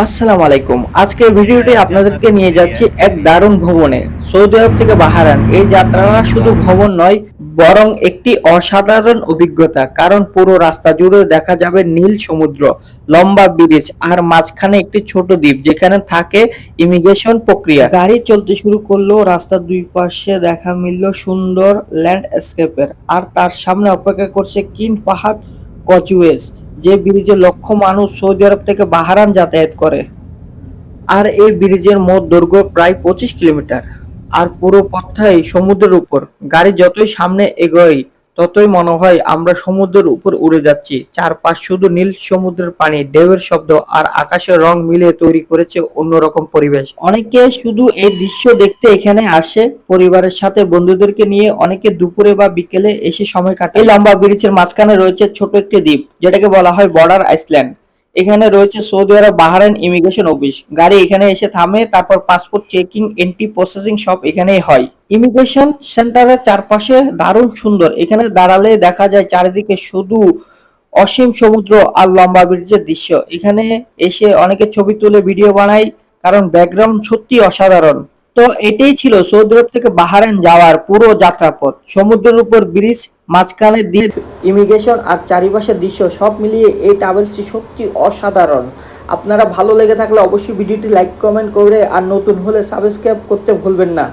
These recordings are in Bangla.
আসসালামু আলাইকুম। আজকের ভিডিওটি আপনাদেরকে নিয়ে যাচ্ছি এক দারুণ ভবনে। সৌদি আরব থেকে বাহারান এই যাত্রাটা শুধু ভবন নয়, বরং একটি অসাধারণ অভিজ্ঞতা, কারণ পুরো রাস্তা জুড়ে দেখা যাবে নীল সমুদ্র, লম্বা ব্রিজ, আর মাঝখানে একটি ছোট দ্বীপ, যেখানে থাকে ইমিগ্রেশন প্রক্রিয়া। গাড়ি চলতে শুরু করল রাস্তার দুই পাশে দেখা মিলল সুন্দর ল্যান্ডস্কেপের, আর তার সামনে অপেক্ষা করছে কিন পাহাড় কচুয়েস যে ব্রিজে লক্ষ মানুষ সৌদি আরব থেকে বাহারান যাতায়াত করে, আর এই ব্রিজের মোট দৈর্ঘ্য প্রায় পঁচিশ কিলোমিটার। আর পুরো পথটাই সমুদ্রের উপর। গাড়ি যতই সামনে এগোয় ততই মনে হয় আমরা সমুদ্রের উপর উড়ে যাচ্ছি। চারপাশ শুধু নীল সমুদ্রের পানি, ঢেউয়ের শব্দ আর আকাশের রং মিলে তৈরি করেছে অন্যরকম পরিবেশ। অনেকে শুধু এই দৃশ্য দেখতে এখানে আসে, পরিবারের সাথে বন্ধুদেরকে নিয়ে অনেকে দুপুরে বা বিকেলে এসে সময় কাটে এই লম্বা ব্রিজের মাঝখানে রয়েছে ছোট একটি দ্বীপ, যেটাকে বলা হয় বর্ডার আইসল্যান্ড। এখানে রয়েছে Saudi Arab, Bahrain immigration office গাড়ি এখানে এসে থামে, তারপর পাসপোর্ট চেকিং এন্ট্রি প্রসেসিং সব এখানেই হয়। ইমিগ্রেশন সেন্টারের চারপাশে দারুণ সুন্দর। এখানে দাঁড়ালে দেখা যায় চারিদিকে শুধু অসীম সমুদ্র আর লম্বা ব্রিজের দৃশ্য। এখানে এসে অনেকে ছবি তুলে ভিডিও বানায়, কারণ ব্যাকগ্রাউন্ড সত্যি অসাধারণ। তো এটাই ছিল সৌদি আরব থেকে বাহারাইন যাওয়ার পুরো যাত্রাপথ। সমুদ্রের উপর ব্রিজ মাঝখানে দ্বীপ ইমিগ্রেশন আর চারিপাশের দৃশ্য সব মিলিয়ে এই ট্রাভেলসটি সত্যি অসাধারণ। আপনারা ভালো লেগে থাকলে অবশ্যই ভিডিওটি লাইক কমেন্ট করে আর নতুন হলে সাবস্ক্রাইব করতে ভুলবেন না।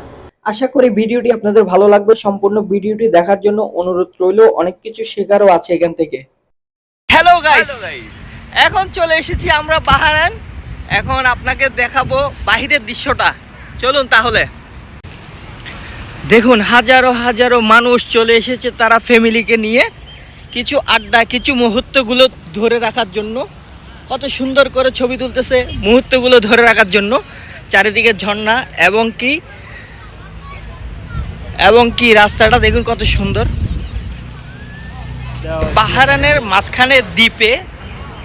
আশা করি ভিডিওটি আপনাদের ভালো লাগবে। সম্পূর্ণ ভিডিওটি দেখার জন্য অনুরোধ রইল। অনেক কিছু শেখারও আছে এখান থেকে। হ্যালো গাইস এখন চলে এসেছি আমরা বাহারান এখন আপনাকে দেখাবো বাহিরের দৃশ্যটা। চলুন তাহলে। দেখুন, হাজারো হাজারো মানুষ চলে এসেছে তারা ফ্যামিলিকে নিয়ে। কিছু আড্ডা, কিছু মুহূর্তগুলো ধরে রাখার জন্য। কত সুন্দর করে ছবি তুলতেছে মুহূর্তগুলো ধরে রাখার জন্য। চারিদিকে ঝর্ণা এবং কি এবং কি রাস্তাটা দেখুন কত সুন্দর। বাহারানের মাঝখানে দ্বীপে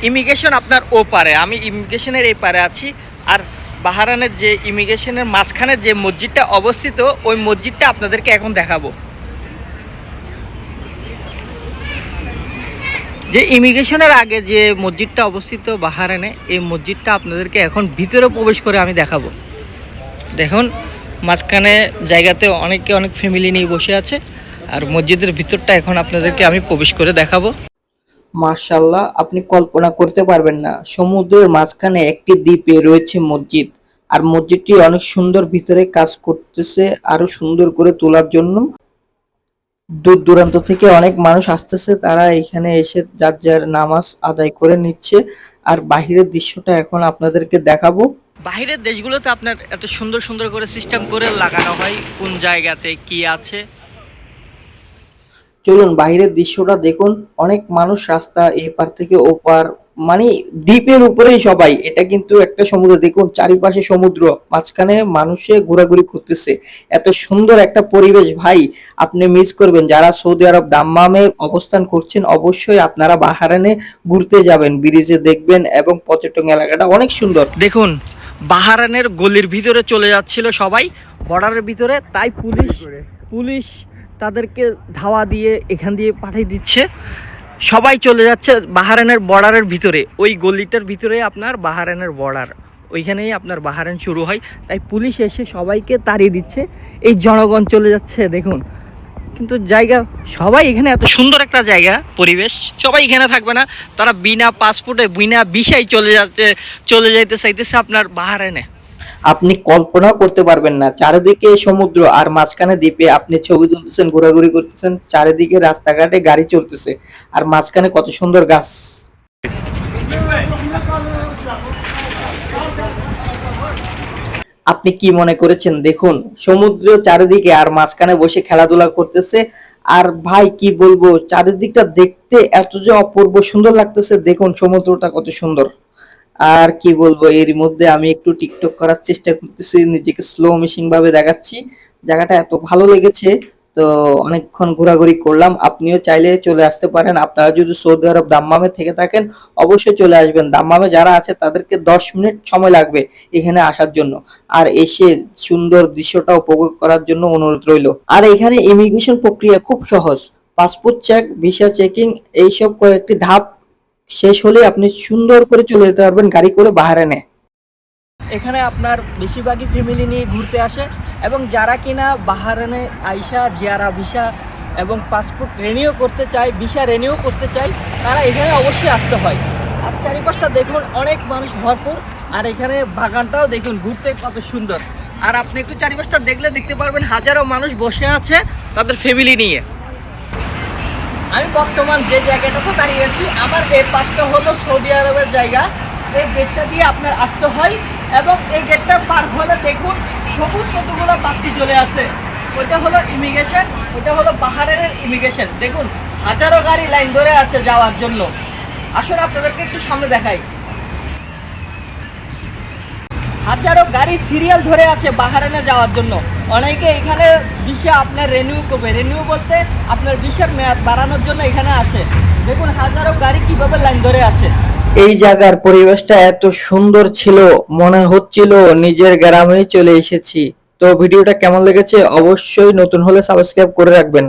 ইমিগ্রেশন আপনার ও পারে আমি ইমিগ্রেশনের এই পারে আছি। আর বাহারানের যে ইমিগ্রেশনের মাঝখানে যে মসজিদটা অবস্থিত, ওই মসজিদটা আপনাদেরকে এখন দেখাবো। যে ইমিগ্রেশনের আগে যে মসজিদটা অবস্থিত বাহারানে এই মসজিদটা আপনাদেরকে এখন ভিতরে প্রবেশ করে আমি দেখাবো। দেখুন, মাঝখানে জায়গাতে অনেকে অনেক ফ্যামিলি নিয়ে বসে আছে, আর মসজিদের ভিতরটা এখন আপনাদেরকে আমি প্রবেশ করে দেখাবো। মার্শাল্লাহ আপনি কল্পনা করতে পারবেন না। সমুদ্রের মাঝখানে একটি দ্বীপে রয়েছে মসজিদ। আর মসজিদটি অনেক সুন্দর ভিতরে কাজ করতেছে, আরও সুন্দর করে তোলার জন্য। দূর দূরান্ত থেকে অনেক মানুষ আসতেছে, তারা এখানে এসে যার যার নামাজ আদায় করে নিচ্ছে। আর বাহিরের দৃশ্যটা এখন আপনাদেরকে দেখাবো। বাহিরের দেশগুলোতে আপনার এত সুন্দর সুন্দর করে সিস্টেম করে লাগানো হয়, কোন জায়গাতে কি আছে? চলুন বাইরের দৃশ্যটা দেখুন। অনেক মানুষ রাস্তা এপার থেকে ওপার মানে দ্বীপের উপরেই সবাই। এটা কিন্তু একটা সমুদ্র। দেখুন, চারিপাশে সমুদ্র, মাঝখানে মানুষে ঘোরাঘুরি করতেছে। এত সুন্দর একটা পরিবেশ ভাই, আপনি মিস করবেন। যারা সৌদি আরব দাম্মামে অবস্থান করছেন, অবশ্যই আপনারা বাহারানে ঘুরতে যাবেন। ব্রিজে দেখবেন এবং পর্যটন এলাকাটা অনেক সুন্দর। দেখুন বাহারানের গলির ভিতরে চলে যাচ্ছিল সবাই বর্ডারের ভিতরে, তাই পুলিশ পুলিশ তাদেরকে ধাওয়া দিয়ে এখান দিয়ে পাঠিয়ে দিচ্ছে। সবাই চলে যাচ্ছে বাহারানের বর্ডারের ভিতরে। ওই গলিটার ভিতরে আপনার বাহারানের বর্ডার। ওইখানেই আপনার বাহারান শুরু হয়। তাই পুলিশ এসে সবাইকে তাড়িয়ে দিচ্ছে। এই জনগণ চলে যাচ্ছে, দেখুন। কিন্তু জায়গা, সবাই এখানে এত সুন্দর একটা জায়গা, পরিবেশ। সবাই এখানে থাকবে না। তারা বিনা পাসপোর্টে বিনা বিষায় চলে যাচ্ছে, চলে যাইতে চাইতেছে আপনার বাহারানে আপনি কল্পনাও করতে পারবেন না। চারিদিকে সমুদ্র আর মাঝখানে দ্বীপে আপনি ছবি তুলতেছেন, ঘোরাঘুরি করতেছেন, চারিদিকে রাস্তাঘাটে গাড়ি চলতেছে আর মাঝখানে কত সুন্দর গাছ। আপনি কি মনে করেছেন? দেখুন, সমুদ্র চারিদিকে আর মাঝখানে বসে খেলাধুলা করতেছে। আর ভাই, কি বলব? চারিদিকটা দেখতে এত যে অপূর্ব সুন্দর লাগতেছে। দেখুন, সমুদ্রটা কত সুন্দর। আর কি বলব, এর মধ্যে আমি একটু টিকটক করার চেষ্টা করতেছি, নিজেকে স্লো মিশিং ভাবে দেখাচ্ছি। জায়গাটা এত ভালো লেগেছে, তো অনেকক্ষণ ঘোরাঘুরি করলাম। আপনিও চাইলে চলে আসতে পারেন। আপনারা যদি সৌদি আরব দাম্মামে থেকে থাকেন, অবশ্যই চলে আসবেন। দাম্মামে যারা আছে, তাদেরকে দশ মিনিট সময় লাগবে এখানে আসার জন্য। আর এসে সুন্দর দৃশ্যটা উপভোগ করার জন্য অনুরোধ রইল। আর এখানে ইমিগ্রেশন প্রক্রিয়া খুব সহজ। পাসপোর্ট চেক ভিসা চেকিং এইসব কয়েকটি ধাপ শেষ হলে আপনি সুন্দর করে চলে যেতে পারবেন, গাড়ি করে বাহারানে এখানে আপনার বেশিরভাগই ফ্যামিলি নিয়ে ঘুরতে আসে এবং যারা কিনা বাহারানে আইসা, জিয়ারা, ভিসা এবং পাসপোর্ট রেনিউ করতে চায়, ভিসা রেনিউ করতে চায়, তারা এখানে অবশ্যই আসতে হয়। আর চারিপাশটা দেখুন, অনেক মানুষ ভরপুর। আর এখানে বাগানটাও দেখুন, ঘুরতে কত সুন্দর। আর আপনি একটু চারিপাশটা দেখলে দেখতে পারবেন, হাজারো মানুষ বসে আছে তাদের ফ্যামিলি নিয়ে। আমি বর্তমান যে জায়গাটাতে দাঁড়িয়ে আছি, আমার এই পাশটা হলো সৌদি আরবের জায়গা। এই গেটটা দিয়ে আপনার আসতে হয় এবং এই গেটটা পার হলে দেখুন সবুজ কতগুলো বাতি চলে আসে ওইটা হলো ইমিগ্রেশন ওইটা হলো বাহারের ইমিগ্রেশন দেখুন, হাজারো গাড়ি লাইন ধরে আছে যাওয়ার জন্য। আসুন আপনাদেরকে একটু সামনে দেখাই। হাজারো গাড়ি সিরিয়াল ধরে আছে বাহারানে যাওয়ার জন্য। অনেকে এখানে বিষে আপনার রেনিউ করবে। রেনিউ বলতে আপনার বিষের মেয়াদ বাড়ানোর জন্য এখানে আসে। দেখুন, হাজারো গাড়ি কীভাবে লাইন ধরে আছে। এই জায়গার পরিবেশটা এত সুন্দর ছিল, মনে হচ্ছিল নিজের গ্রামেই চলে এসেছি। তো ভিডিওটা কেমন লেগেছে অবশ্যই নতুন হলে সাবস্ক্রাইব করে রাখবেন।